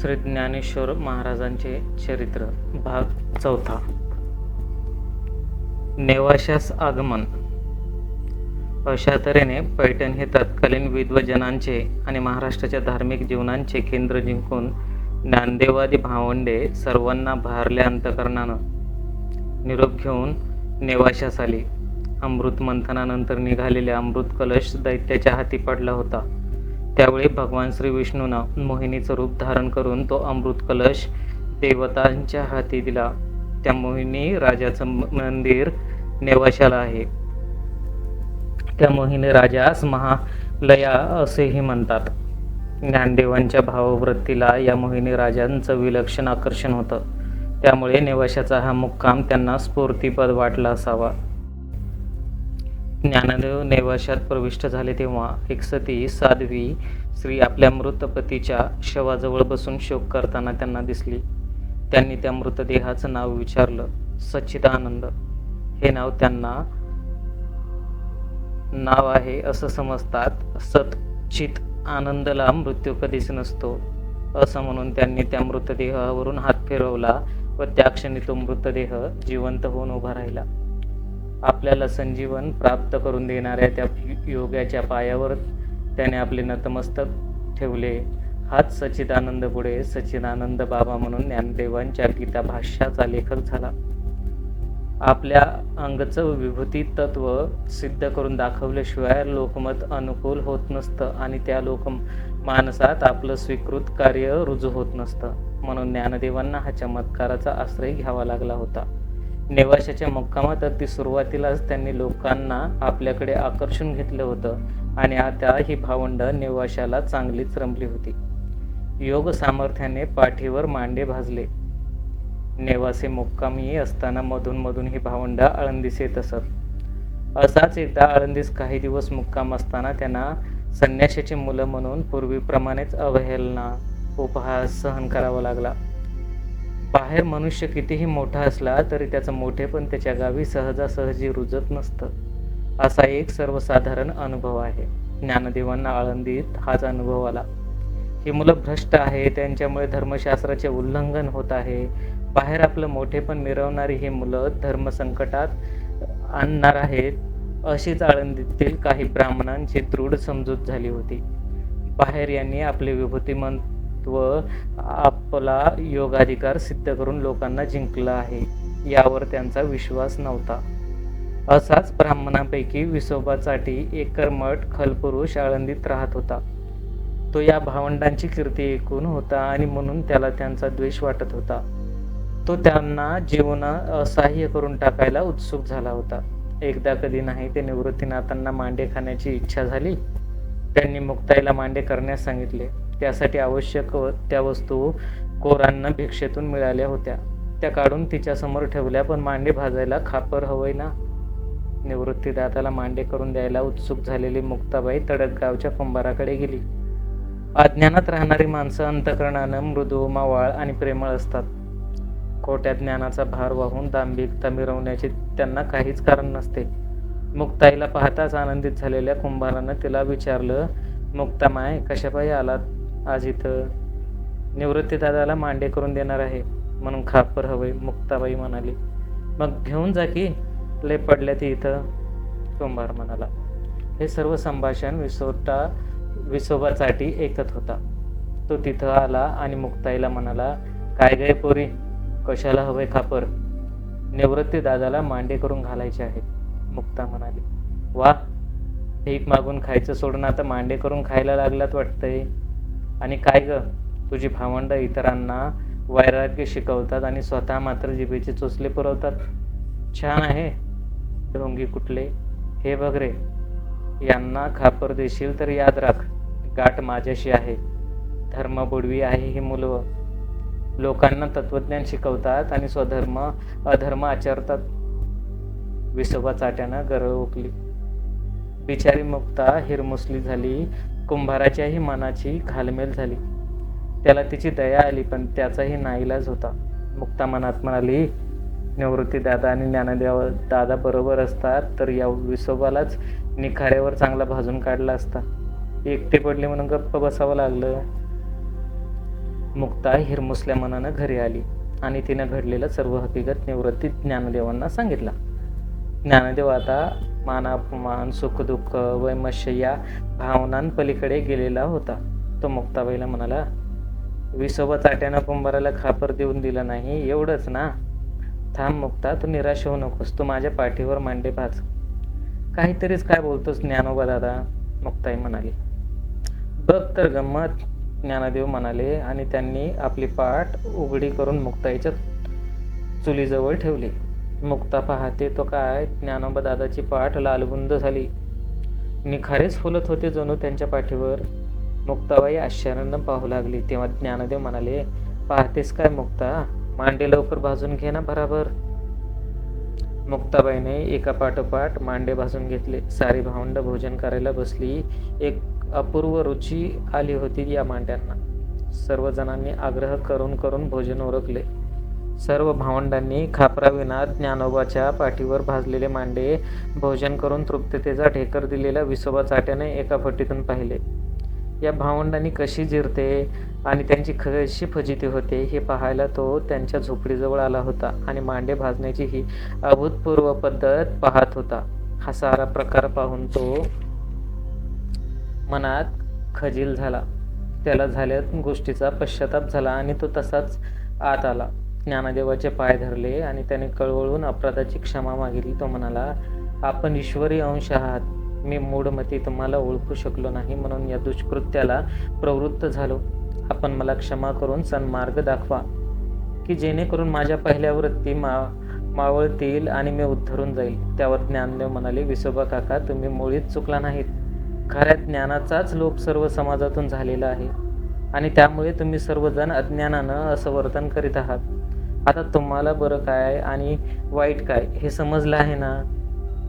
श्री ज्ञानेश्वर महाराजांचे चरित्र भाग चौथा. नेवाशास आगमन. अशा तऱ्हेने पैठण हे तत्कालीन विद्वजनांचे आणि महाराष्ट्राच्या धार्मिक जीवनांचे केंद्र जिंकून ज्ञानदेवादी भावंडे सर्वांना भारल्या अंतकरणानं निरोप घेऊन नेवाशास आली. अमृत मंथनानंतर निघालेल्या अमृत कलश दैत्याच्या हाती पडला होता. त्यावेळी भगवान श्री विष्णूनं मोहिनीचं रूप धारण करून तो अमृत कलश देवतांच्या हाती दिला. त्या मोहिनी राजाचं मंदिर नेवाशाला आहे. त्या मोहिनी राजास महालया असेही म्हणतात. ज्ञानदेवांच्या भाववृत्तीला या मोहिनी राजांचं विलक्षण आकर्षण होतं. त्यामुळे नेवाशाचा हा मुक्काम त्यांना स्फूर्तिपद वाटला असावा. ज्ञानदेव नैवाशात प्रविष्ट झाले तेव्हा एक सती साध्वी स्त्री आपल्या मृत पतीच्या शवाजवळ बसून शोक करताना त्यांना दिसली. त्यांनी त्या मृतदेहाचं नाव विचारलं सच्चिदानंद. हे नाव त्यांना नाव आहे असं समजतात. सतचित आनंदला मृत्यू कधीच नसतो असं म्हणून त्यांनी त्या मृतदेहावरून हात फिरवला व त्या क्षणी तो मृतदेह जिवंत होऊन उभा राहिला. आपल्याला संजीवन प्राप्त करून देणाऱ्या त्या योगाच्या पायावर त्याने आपले नतमस्तक ठेवले. हाच सच्चिदानंद पुढे सच्चिदानंद बाबा म्हणून ज्ञानदेवांच्या गीता भाष्याचा लेखक झाला. आपल्या अंगचं विभूती तत्व सिद्ध करून दाखवल्याशिवाय लोकमत अनुकूल होत नसतं आणि त्या लोक मानसात आपलं स्वीकृत कार्य रुजू होत नसतं. म्हणून ज्ञानदेवांना हा चमत्काराचा आश्रय घ्यावा लागला होता. नेवाशाच्या मुक्कामात अगदी सुरुवातीलाच त्यांनी लोकांना आपल्याकडे आकर्षून घेतलं होतं आणि आता ही भावंड नेवाशाला चांगलीच रमली होती. योग सामर्थ्याने पाठीवर मांडे भाजले. नेवासे मुक्कामी असताना मधून मधून ही भावंड आळंदीस येत असत. असाच एकदा आळंदीस काही दिवस मुक्काम असताना त्यांना संन्याशाची मुलं म्हणून पूर्वीप्रमाणेच अवहेलना उपहास सहन करावा लागला. बाहेर मनुष्य कितीही मोठा असला तरी त्याचं मोठेपण त्याच्या गावी सहजासहजी रुजत नसतं. असा एक सर्वसाधारण अनुभव आहे. ज्ञानदेवांना आळंदीत हाच अनुभव आला. ही मुलं भ्रष्ट आहे त्यांच्यामुळे धर्मशास्त्राचे उल्लंघन होत आहे. बाहेर आपलं मोठेपण मिरवणारी ही मुलं धर्मसंकटात आणणार आहेत अशीच आळंदीतील काही ब्राह्मणांची दृढ समजूत झाली होती. बाहेर यांनी आपले व आपला योगाधिकार सिद्ध करून लोकांना जिंकला आहे यावर त्यांचा विश्वास नव्हता. असाच ब्राह्मणांपैकी विसोबासाठी एक कर्मठ खलपुरुष आळंदीत राहत होता. तो या भावंडांची कीर्ती ऐकून होता आणि म्हणून त्याला त्यांचा द्वेष वाटत होता. तो त्यांना जीवना असहाय्य करून टाकायला उत्सुक झाला होता. एकदा कधी नाही ते निवृत्तीनाथांना मांडे खाण्याची इच्छा झाली. त्यांनी मुक्ताईला मांडे करण्यास सांगितले. त्यासाठी आवश्यक व त्या वस्तू कोरांना भिक्षेतून मिळाल्या होत्या. त्या काढून तिच्यासमोर ठेवल्या पण मांडे भाजायला खापर हवंय ना? निवृत्तीदाताला मांडे करून द्यायला उत्सुक झालेली मुक्ताबाई तडकगावच्या कुंभाराकडे गेली. अज्ञानात राहणारी माणसं अंतकरणानं मृदू मावाळ आणि प्रेमळ असतात. खोट्या ज्ञानाचा भार वाहून दांभिकता मिरवण्याचे त्यांना काहीच कारण नसते. मुक्ताईला पाहताच आनंदित झालेल्या कुंभारानं तिला विचारलं मुक्तामाय कशापायी आलात? आज इथं निवृत्तीदादाला मांडे करून देणार आहे म्हणून खापर हवे मुक्ताबाई म्हणाली. मग घेऊन जा की लय पडल्या ती इथं कुंभार म्हणाला. हे सर्व संभाषण विसोटा विसोबासाठी ऐकत होता. तो तिथं आला आणि मुक्ताईला म्हणाला काय गे पोरी? कशाला हवे खापर? निवृत्ती दादाला मांडे करून घालायचे आहेत. मुक्ता म्हणाली वा भीक मागून खायचं सोडून आता मांडे करून खायला लागलात वाटतंय. आणि काय ग? तुझी भावंड इतरांना वैराग्य शिकवतात आणि स्वतः मात्र जिभेचे चोचले पुरवतात. छान आहे. ढोंगी कुठले? हे बघ रे. यांना खापर देशील तर याद राख. गाठ माझ्याशी आहे. धर्म बुडवी आहे ही मुलं लोकांना तत्वज्ञान शिकवतात आणि स्वधर्म अधर्म आचरतात. विसोबा चाट्यानं गरळ ओकली बिचारी मुक्ता हिरमुसली झाली. कुंभाराच्याही मनाची घालमेल झाली. त्याला तिची दया आली पण त्याचाही नाईलाज होता. मुक्ता मनात म्हणाली निवृत्ती दादा आणि ज्ञानदेव दादा बरोबर असतात तर या विसोबालाच निखाऱ्यावर चांगला भाजून काढला असता. एकटे पडले म्हणून गप्प बसावं लागलं. मुक्ता हिरमुसल्या मनानं घरी आली आणि तिनं घडलेलं सर्व हकीकत निवृत्ती ज्ञानदेवांना सांगितला. ज्ञानदेव आता मानापमान सुखदुःख वैमश्य या भावनांपलीकडे गेलेला होता. तो मुक्ताबाईला म्हणाला विसोबा चाट्यानं कुंभाराला खापर देऊन दिलं नाही एवढंच ना? थांब मुक्ता तू निराश होऊ नकोस तू माझ्या पाठीवर मांडे पाच काहीतरीच काय बोलतोस ज्ञानोबा दादा? मुक्ताई म्हणाली. बघ तर गंमत ज्ञानदेव म्हणाले आणि त्यांनी आपली पाठ उघडी करून मुक्ताईच्या चुलीजवळ ठेवली. मुक्ता पाहते तो काय? ज्ञानोबा दादाची पाठ लालबुंद झाली. निखारेच फुलत होते जणू त्यांच्या पाठीवर. मुक्ताबाई आश्चर्यानं पाहू लागली. तेव्हा ज्ञानदेव म्हणाले पाहतेस काय मुक्ता? मांडे लवकर भाजून घे ना बराबर. मुक्ताबाईने एका पाठोपाठ मांडे भाजून घेतले. सारी भावंड भोजन करायला बसली. एक अपूर्व रुची आली होती या मांड्यांना. सर्वजणांनी आग्रह करून करून भोजन ओळखले सर्व भावंडांनी खापराविना ज्ञानोबाच्या पाठीवर भाजलेले मांडे भोजन करून तृप्ततेचा ढेकर दिलेल्या विसोबा चाट्याने एका फटीतून पाहिले. या भावंडांनी कशी जिरते आणि त्यांची कशी फजिती होते हे पाहायला तो त्यांच्या झोपडीजवळ आला होता आणि मांडे भाजण्याची ही अभूतपूर्व पद्धत पाहत होता. हा सारा प्रकार पाहून तो मनात खजील झाला. त्याला झाल्या गोष्टीचा पश्चाताप झाला आणि तो तसाच आत आला. ज्ञानदेवाचे पाय धरले आणि त्याने कळवळून अपराधाची क्षमा मागितली. तो म्हणाला आपण ईश्वरी अंश आहात. मी मूढमती तुम्हाला ओळखू शकलो नाही म्हणून या दुष्कृत्याला प्रवृत्त झालो. आपण मला क्षमा करून सन्मार्ग दाखवा की जेणेकरून माझ्या पहिल्या वृत्ती मा मावळतील आणि मी उद्धरून जाईल. त्यावर ज्ञानदेव म्हणाले विसोबा काका तुम्ही मुळीच चुकला नाहीत. खऱ्या ज्ञानाचाच लोप सर्व समाजातून झालेला आहे. आणि त्यामुळे तुम्ही सर्वजण अज्ञानानं असं वर्तन करीत आहात. आता तुम्हाला बरं काय आणि वाईट काय हे समजलं आहे ना?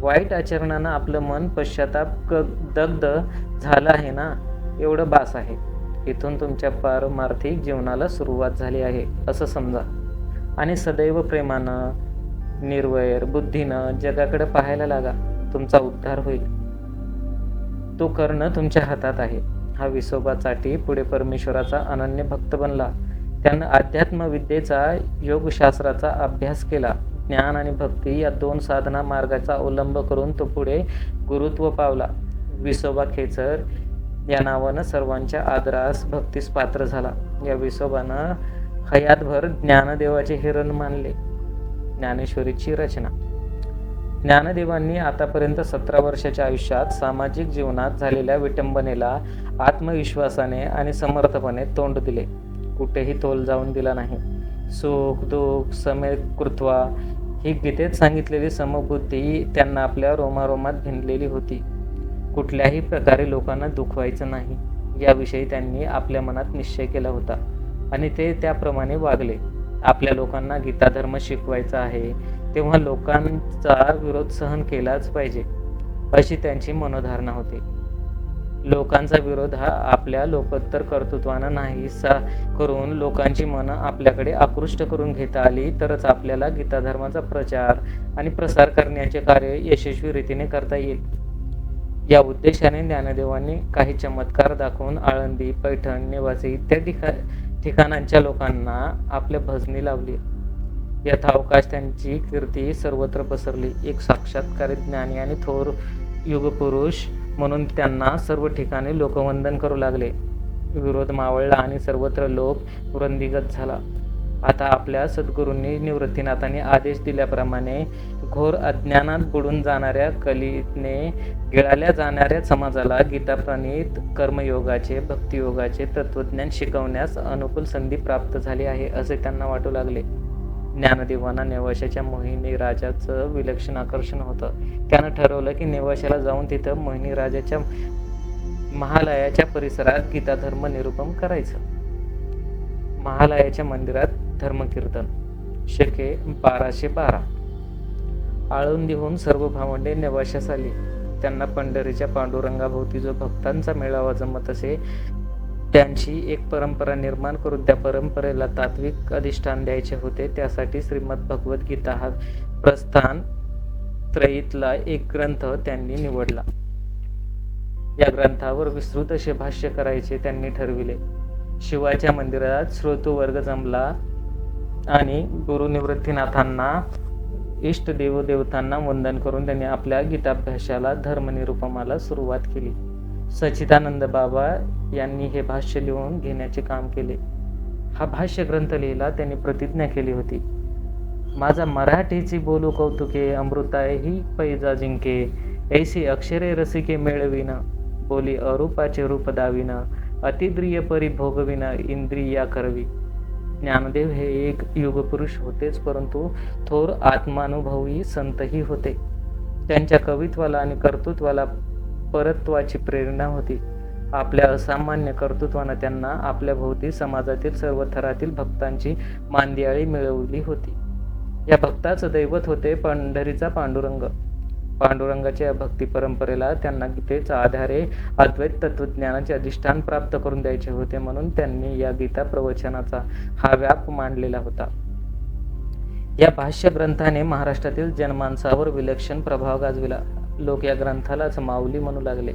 वाईट आचरणानं आपलं मन पश्चाताप क दग्ध झालं आहे ना? एवढं बास आहे. इथून तुमच्या पारमार्थिक जीवनाला सुरुवात झाली आहे असं समजा. आणि सदैव प्रेमानं निर्वैर बुद्धीनं जगाकडे पाहायला लागा. तुमचा उद्धार होईल. तो करणं तुमच्या हातात आहे. हा विसोबा चाटी पुढे परमेश्वराचा अनन्य भक्त बनला. त्यानं अध्यात्मविद्येचा योगशास्त्राचा अभ्यास केला. ज्ञान आणि भक्ती या दोन साधना मार्गाचा अवलंब करून तो पुढे गुरुत्व पावला. विसोबा खेचर या नावानं सर्वांच्या आदरास भक्तीस पात्र झाला. या विसोबानं हयातभर ज्ञानदेवाचे हिरण मानले. ज्ञानेश्वरीची रचना ज्ञानदेवांनी आतापर्यंत सतरा वर्षाच्या आयुष्यात सामाजिक जीवनात झालेल्या विटंबनेला आत्मविश्वासाने आणि समर्थपणे तोंड दिले. कुठेही तोल जाऊन दिला नाही. सुख दुःख समेत कृत्वा ही गीतेत सांगितलेली समबुद्धी त्यांना आपल्या रोमारोमात भिनलेली होती. कुठल्याही प्रकारे लोकांना दुखवायचं नाही. याविषयी त्यांनी आपल्या मनात निश्चय केला होता आणि ते त्याप्रमाणे वागले. आपल्या लोकांना गीताधर्म शिकवायचा आहे तेव्हा लोकांचा विरोध सहन केलाच पाहिजे अशी त्यांची मनोधारणा होती. लोकांचा विरोध हा आपल्या लोकोत्तर कर्तृत्वानं नाहीसा करून लोकांची मनं आपल्याकडे आकृष्ट करून घेता आली तरच आपल्याला गीताधर्माचा प्रचार आणि प्रसार करण्याचे कार्य यशस्वी रीतीने करता येईल. या उद्देशाने ज्ञानदेवांनी काही चमत्कार दाखवून आळंदी पैठण निवासी इत्यादी ठिकाणांच्या लोकांना आपल्या भजनी लावली. यथावकाश त्यांची कीर्ती सर्वत्र पसरली. एक साक्षात्कारी ज्ञानी आणि थोर युगपुरुष म्हणून त्यांना सर्व ठिकाणी लोकवंदन करू लागले. विरोध मावळला आणि सर्वत्र लोक वृंदिगत झाला. आता आपल्या सद्गुरूंनी निवृत्तीनाथांनी आदेश दिल्याप्रमाणे घोर अज्ञानात बुडून जाणाऱ्या कलीने गिळाल्या जाणाऱ्या समाजाला गीताप्रणीत कर्मयोगाचे भक्तियोगाचे तत्वज्ञान शिकवण्यास अनुकूल संधी प्राप्त झाली आहे असे त्यांना वाटू लागले. ज्ञानदेवांना नेवाशाच्या मोहिनी राजाचं विलक्षण आकर्षण होतं. त्यानं ठरवलं की नेवाशाला जाऊन तिथं मोहिनी राजाच्या महालयाच्या परिसरात गीताधर्म निरूपण करायचं. महालयाच्या मंदिरात धर्मकीर्तन. शके बाराशे बारा. आळंदीहून सर्व भावंडे नेवाशास आली. त्यांना पंढरीच्या पांडुरंगाभोवती जो भक्तांचा मेळावा जमत असे त्यांची एक परंपरा निर्माण करून त्या परंपरेला तात्विक अधिष्ठान द्यायचे होते. त्यासाठी श्रीमद भगवद्गीता हा प्रस्थान त्रयीतला एक ग्रंथ त्यांनी निवडला. या ग्रंथावर विस्तृत असे भाष्य करायचे त्यांनी ठरविले. शिवाच्या मंदिरात श्रोतुवर्ग जमला आणि गुरु निवृत्तीनाथांना इष्ट देवदेवतांना वंदन करून त्यांनी आपल्या गीताभ्यासाला धर्मनिरुपमाला सुरुवात केली. सच्चिदानंद बाबा यांनी हे भाष्य लिहून घेण्याचे काम केले. हा भाष्य ग्रंथ लिहिला त्यांनी प्रतिज्ञा केली होती. माझा मराठीची बोलू कौतुके अमृताय ही पैजा जिंके ऐसी अक्षरे रसिके मेळविन बोली अरूपाचे रूप दाविना अतिद्रिय परी इंद्रिया करवी. ज्ञानदेव हे एक युगपुरुष होतेच परंतु थोर आत्मानुभवी संतही होते. त्यांच्या कवित्वाला आणि कर्तृत्वाला परत्वाची प्रेरणा होती. आपल्या असामान्य कर्तृत्वानं त्यांना आपल्या भोवती समाजातील सर्व थरातील भक्तांची मांदियाळी मिळवली होती. या भक्ताचं दैवत होते पंढरीचा पांडुरंग. पांडुरंगाच्या भक्ती परंपरेला त्यांना गीतेच्या आधारे अद्वैत तत्वज्ञानाचे अधिष्ठान प्राप्त करून द्यायचे होते म्हणून त्यांनी या गीता प्रवचनाचा हा व्याप मांडलेला होता. या भाष्य ग्रंथाने महाराष्ट्रातील जनमानसावर विलक्षण प्रभाव गाजविला. लोक या ग्रंथालाच माऊली म्हणू लागले.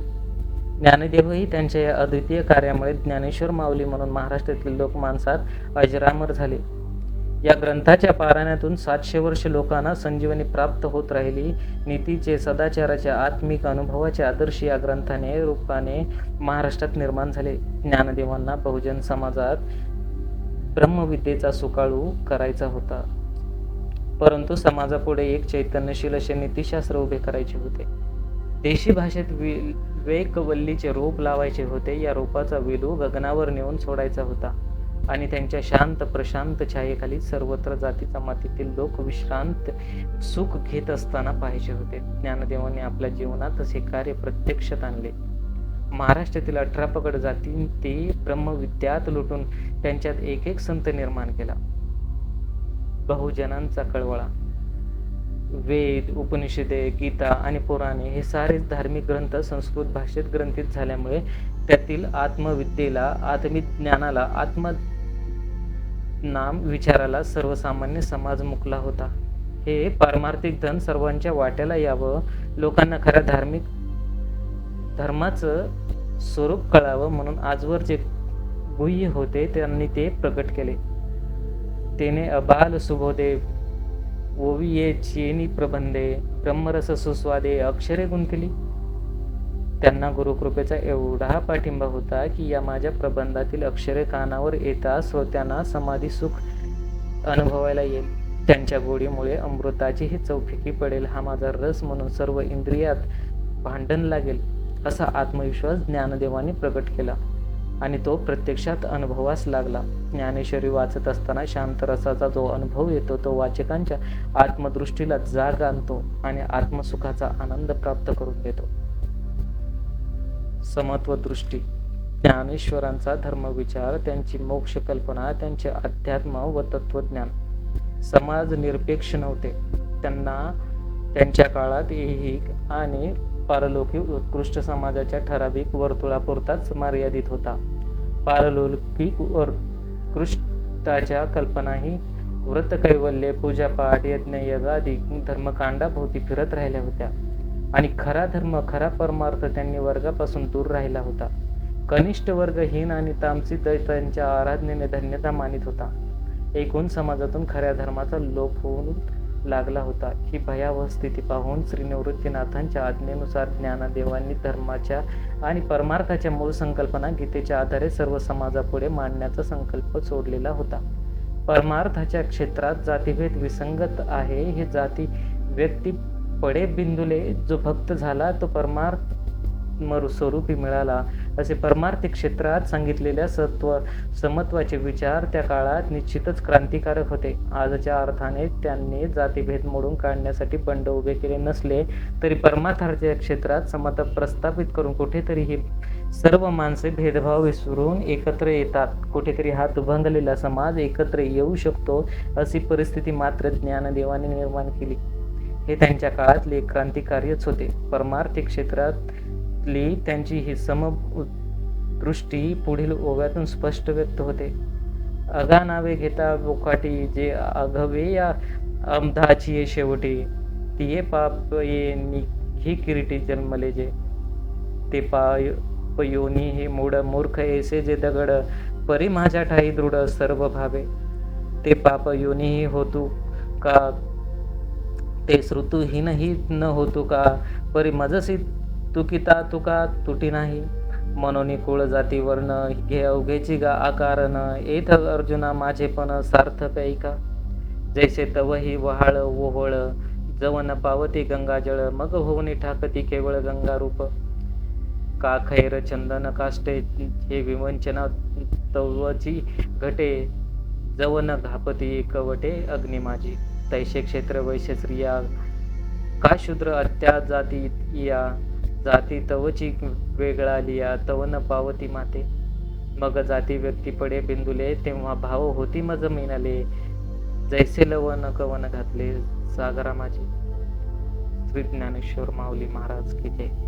ज्ञानदेवही त्यांच्या या अद्वितीय कार्यामुळे ज्ञानेश्वर माऊली म्हणून महाराष्ट्रातील लोक माणसात अजरामर झाले. या ग्रंथाच्या पारायणातून सातशे वर्ष लोकांना संजीवनी प्राप्त होत राहिली. नीतीचे सदाचाराच्या आत्मिक अनुभवाचे आदर्श या ग्रंथाने रूपाने महाराष्ट्रात निर्माण झाले. ज्ञानदेवांना बहुजन समाजात ब्रह्मविद्येचा सुकाळू करायचा होता. परंतु समाजापुढे एक चैतन्यशील असे नीतीशास्त्र उभे करायचे होते. देशी भाषेत वि वेकवल्लीचे रोप लावायचे होते. या रोपाचा विलू गगनावर नेऊन सोडायचा होता. आणि त्यांच्या शांत प्रशांत छायेखाली सर्वत्र जाती जमातीतील लोक विश्रांत सुख घेत असताना पाहिजे होते. ज्ञानदेवांनी आपल्या जीवनात असे कार्य प्रत्यक्षात आणले. महाराष्ट्रातील अठरा पगड जाती ते ब्रह्मविद्यात लुटून त्यांच्यात एक एक संत निर्माण केला. बहुजनांचा कळवळा. वेद उपनिषदे गीता आणि पुराणे हे सारेच धार्मिक ग्रंथ संस्कृत भाषेत ग्रंथित झाल्यामुळे त्यातील आत्मविद्येला आत्मिक ज्ञानाला आत्म नाम विचाराला सर्वसामान्य समाज मुकला होता. हे पारमार्थिक धन सर्वांच्या वाट्याला यावं लोकांना खऱ्या धार्मिक धर्माचं स्वरूप कळावं म्हणून आजवर जे गुह्य होते त्यांनी ते प्रकट केले. તેને अबाल सुबोधे ओविये चेनी प्रबंधे ब्रह्मरस सुस्वादे अक्षरे गुंतली त्यांना गुरुकृपेचा एवढा पाठिंबा होता की या माझ्या प्रबंधातील अक्षरे कानावर येता श्रोत्यांना समाधी सुख अनुभवायला येईल. त्यांच्या गोडीमुळे अमृताचीही चौफिकी पडेल हा माझा रस म्हणून सर्व इंद्रियात भांडण लागेल असा आत्मविश्वास ज्ञानदेवाने प्रकट केला. आणि तो प्रत्यक्षात अनुभवास लागला. ज्ञानेश्वरी वाचत असताना शांत रसाचा जो अनुभव येतो तो वाचकांच्या आत्मदृष्टीला जाग आणतो आणि आत्मसुखाचा आनंद प्राप्त करून देतो. समत्व दृष्टी ज्ञानेश्वरांचा धर्मविचार त्यांची मोक्ष कल्पना त्यांचे अध्यात्म व तत्वज्ञान समाज निरपेक्ष नव्हते. त्यांना त्यांच्या काळात ऐहिक आणि पारलौकिक उत्कृष्ट समाजाच्या ठराविक वर्तुळापुरताच मर्यादित होता. पारलौकिक उत्कृष्टाच्या कल्पनाही व्रत कैवल्ये पूजापाठ यज्ञ यगादी धर्मकांडाभोवती फिरत राहिल्या होत्या. आणि खरा धर्म खरा परमार्थ त्यांनी वर्गापासून दूर राहिला होता. कनिष्ठ वर्ग हीन आणि तामसी दैत्यांच्या आराधनेने धन्यता मानित होता. एकूण समाजातून खऱ्या धर्माचा लोप होऊन लागला होता. ही भयावह स्थिती पाहून श्री निवृत्तीनाथांच्या आज्ञेनुसार ज्ञानदेवांनी धर्माच्या आणि परमार्थाच्या मूळ संकल्पना गीतेच्या आधारे सर्व समाजापुढे मांडण्याचा संकल्प सोडलेला होता. परमार्थाच्या क्षेत्रात जातीभेद विसंगत आहे हे जाती व्यक्ती पडे बिंदुले जो भक्त झाला तो परमार्थ मरुस्वरूपी मिळाला. असे परमार्थिक क्षेत्रात सांगितलेल्या सत्व समत्वाचे विचार त्या काळात निश्चितच क्रांतिकारक होते. आजच्या अर्थाने त्यांनी जातीभेद मोडून काढण्यासाठी बंड उभे केले नसले तरी परमार्थाच्या क्षेत्रात समता प्रस्थापित करून कुठेतरी ही सर्व माणसे भेदभाव विसरून एकत्र येतात. कुठेतरी हा दुभंगलेला समाज एकत्र येऊ शकतो अशी परिस्थिती मात्र ज्ञानदेवाने निर्माण केली. हे त्यांच्या काळातले क्रांतिकार्यच होते. परमार्थिक क्षेत्रातली त्यांची ही सम दृष्टी पुढील ओव्यातून स्पष्ट व्यक्त होते. अगा नावे घेता बोकाटी जे अघवे या अमधाची ये शेवटी. तिये पाप ये ही किरीटी जन्मले जे. ते पाय योनी हे मूड मूर्ख ऐसे जे दगड परी माझ्या ठाई दृढ सर्व भावे. ते पाप योनीही होतो का? ते श्रुतूहीनही न होतो का? परी मजसी तुकिता तुका तुटी नाही. म्हणून कुळ जाती वर्ण घे अवघेची गा आकारण. येथ अर्जुना माझे पण सार्थक ऐका जैसे तवही वहाळ ओहोळ जवन पावती गंगाजळ मग होऊन ठाकती केवळ गंगा रूप का खैर चंदन काष्टे हे विवंचना तवची घटे. जवन घापती कवटे अग्नि माझी. तैसे क्षेत्र वैश्य स्त्रिया का शूद्र अत्या जाती या? जाती तवची वेगळा लिया तवन पावती माते. मग जाती व्यक्ती पडे बिंदुले तेव्हा भाव होती मज मिनाले. जैसे लवन कवन घातले सागरा माझे श्री ज्ञानेश्वर माऊली महाराज की जय.